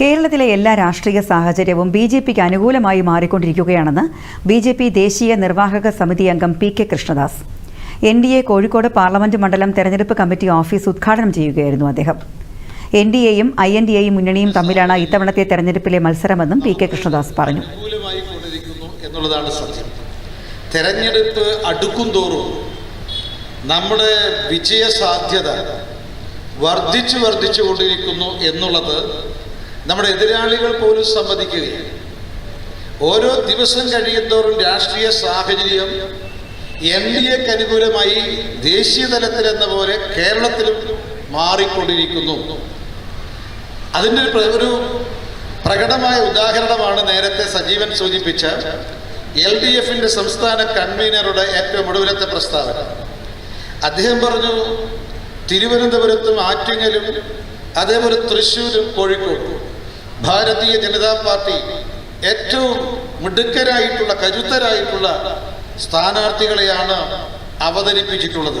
കേരളത്തിലെ എല്ലാ രാഷ്ട്രീയ സാഹചര്യവും ബി ജെ പിക്ക് അനുകൂലമായി മാറിക്കൊണ്ടിരിക്കുകയാണെന്ന് ബി ജെ പി ദേശീയ നിർവാഹക സമിതി അംഗം P K Krishnadas. N D A Kozhikode parliament മണ്ഡലം തെരഞ്ഞെടുപ്പ് കമ്മിറ്റി ഓഫീസ് ഉദ്ഘാടനം ചെയ്യുകയായിരുന്നു അദ്ദേഹം. എൻ ഡി എയും ഐ എൻ ഡി എയും മുന്നണിയും തമ്മിലാണ് ഇത്തവണത്തെ തെരഞ്ഞെടുപ്പിലെ മത്സരമെന്നും പി കെ കൃഷ്ണദാസ് പറഞ്ഞു. എന്നുള്ളതാണ് സത്യം. തെരഞ്ഞെടുപ്പ് അടുക്കും തോറും നമ്മുടെ വിജയ സാധ്യത വർദ്ധിച്ചു വർദ്ധിച്ചു കൊണ്ടിരിക്കുന്നു എന്നുള്ളത് നമ്മുടെ എതിരാളികൾ പോലും സമ്മതിക്കുകയാണ് ഓരോ ദിവസം കഴിയുന്തോറും രാഷ്ട്രീയ സാഹചര്യം എൻ ഡി എക്ക് അനുകൂലമായി ദേശീയ തലത്തിൽ എന്ന പോലെ കേരളത്തിലും മാറിക്കൊണ്ടിരിക്കുന്നു. അതിന്റെ ഒരു പ്രകടമായ ഉദാഹരണമാണ് നേരത്തെ സജീവൻ സൂചിപ്പിച്ച എൽ ഡി എഫിന്റെ സംസ്ഥാന കൺവീനറുടെ ഏറ്റവും ഒടുവിലത്തെ പ്രസ്താവന. അദ്ദേഹം പറഞ്ഞു തിരുവനന്തപുരത്തും ആറ്റിങ്ങലും അതേപോലെ തൃശ്ശൂരും കോഴിക്കോടും. ഭാരതീയ ജനതാ പാർട്ടി ഏറ്റവും മിടുക്കരായിട്ടുള്ള കരുത്തരായിട്ടുള്ള സ്ഥാനാർത്ഥികളെയാണ് അവതരിപ്പിച്ചിട്ടുള്ളത്!